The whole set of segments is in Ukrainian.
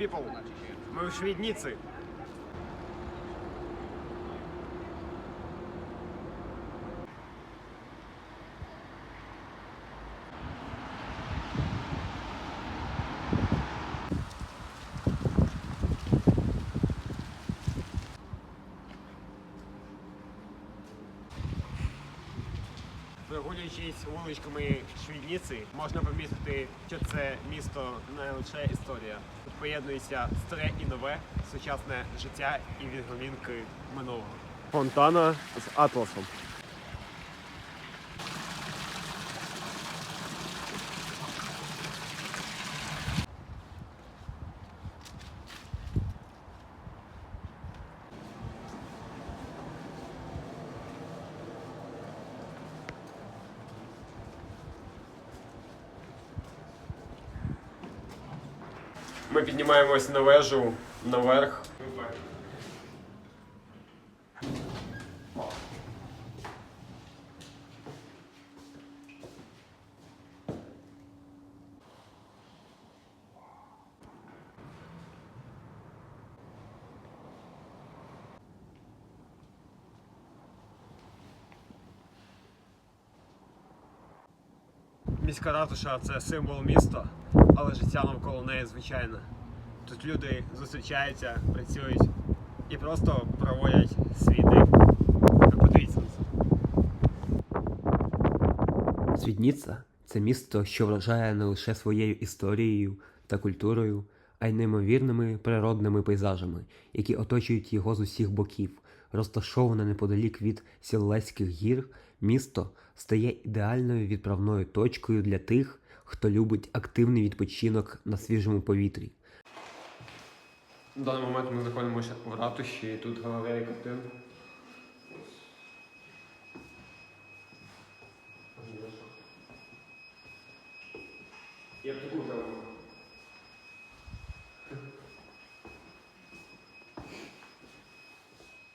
People! Ми у Швідніці. Прогулюючись вуличками Швідніці, можна помітити, що це місто не лише історія. Тут поєднується старе і нове, сучасне життя і відгомінки минулого. Фонтана з атласом. Ми піднімаємось на вежу наверх. Міська ратуша це символ міста, але життя навколо неї звичайне. Тут люди зустрічаються, працюють і просто проводять свій день. Подивіться на це. Свідніца це місто, що вражає не лише своєю історією та культурою, а й неймовірними природними пейзажами, які оточують його з усіх боків. Розташоване неподалік від Сіллеських гір, місто стає ідеальною відправною точкою для тих, хто любить активний відпочинок на свіжому повітрі. В даний момент ми знаходимося в ратуші, і тут галерея картин. Я б таку взяв.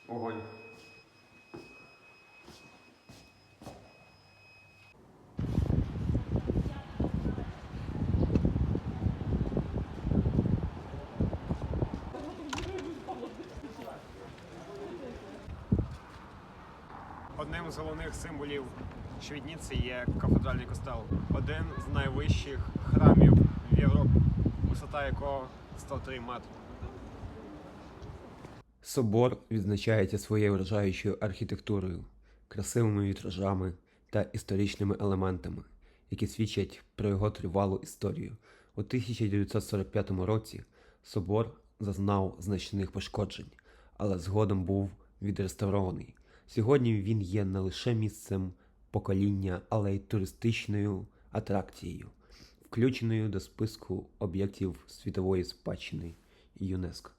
Огонь. Одним з головних символів Швідніці є кафедральний костел. Один з найвищих храмів в Європі, висота якого 103 метри. Собор відзначається своєю вражаючою архітектурою, красивими вітражами та історичними елементами, які свідчать про його тривалу історію. У 1945 році собор зазнав значних пошкоджень, але згодом був відреставрований. Сьогодні він є не лише місцем покоління, але й туристичною атракцією, включеною до списку об'єктів світової спадщини ЮНЕСКО.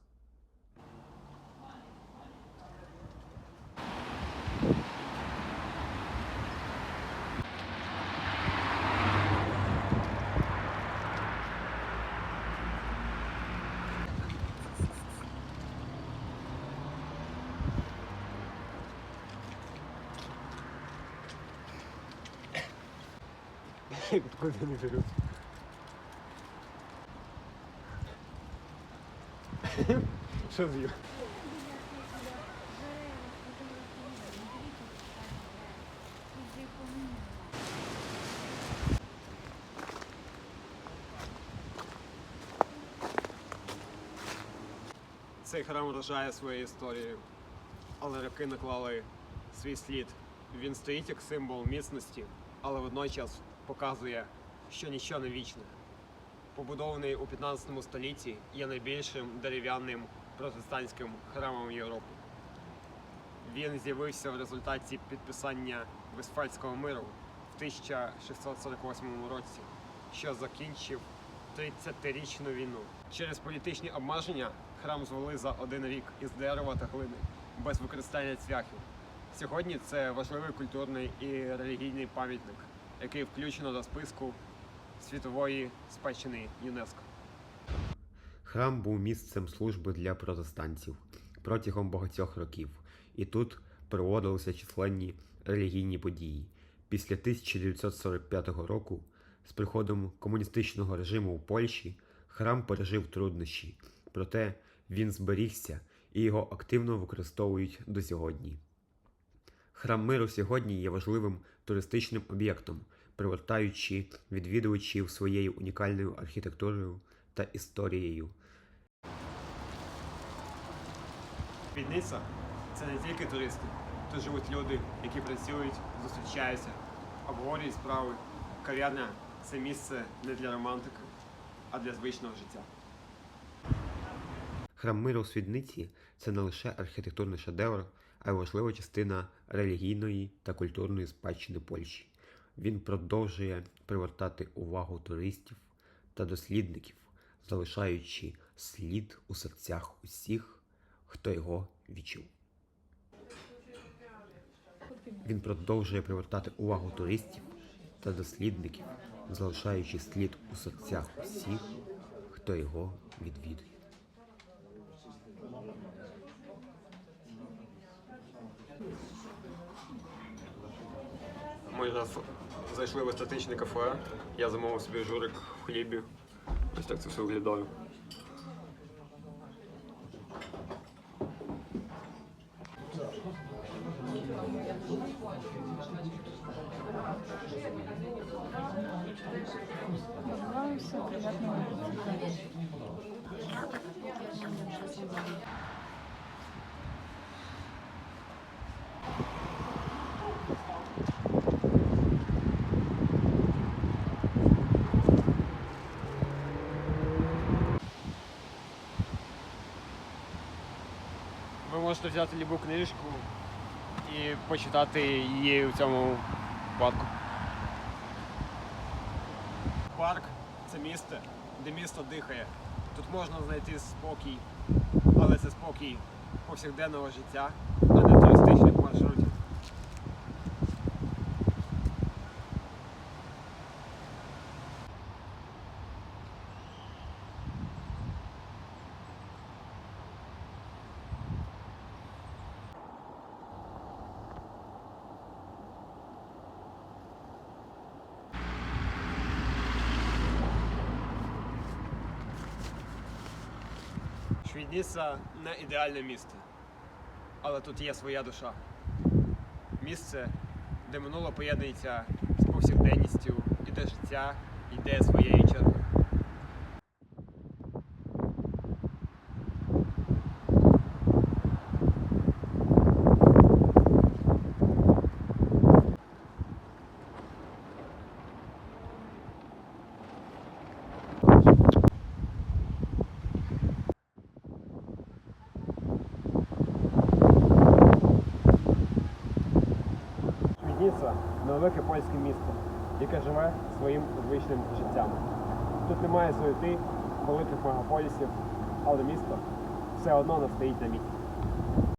Куди не беруть? Що з'їв? Цей храм вражає своєю історією, але роки наклали свій слід. Він стоїть як символ міцності, але водночас показує, що нічого не вічне. Побудований у 15 столітті, є найбільшим дерев'яним протестантським храмом Європи. Він з'явився в результаті підписання Вестфальського миру в 1648 році, що закінчив 30-річну війну. Через політичні обмеження храм звели за один рік із дерева та глини, без використання цвяхів. Сьогодні це важливий культурний і релігійний пам'ятник, який включено до списку світової спадщини ЮНЕСКО. Храм був місцем служби для протестантів протягом багатьох років, і тут проводилися численні релігійні події. Після 1945 року, з приходом комуністичного режиму у Польщі, Храм пережив труднощі, проте він зберігся і його активно використовують до сьогодні. Храм миру сьогодні є важливим туристичним об'єктом, привертаючи відвідувачів своєю унікальною архітектурою та історією. Спідниця це не тільки туристи. Тут живуть люди, які працюють, зустрічаються, обговорюють справи. Кав'ярня це місце не для романтики, а для звичного життя. Храм миру у Свідниці це не лише архітектурний шедевр, а й важлива частина релігійної та культурної спадщини Польщі. Він продовжує привертати увагу туристів та дослідників, залишаючи слід у серцях усіх, хто його відчув. Він продовжує привертати увагу туристів та дослідників, залишаючи слід у серцях усіх, хто його відвідує. Ми зараз зайшли в естетичне кафе. Я замовив собі журик в хлібі. Ось так це все виглядає. Пожалуйста, приятного аппетита. Можете взяти любу книжку і почитати її у цьому парку. Парк це місце, де місто дихає. Тут можна знайти спокій, але це спокій повсякденного життя, а не туристичних маршрутів. Швідніца не ідеальне місто, але тут є своя душа. Місце, де минуло поєднується з повсякденністю і де життя йде своєю чергою. Швідніца невелике польське місто, яке живе своїм звичним життям. Тут немає суети, великих мегаполісів, але місто все одно не стоїть на місці.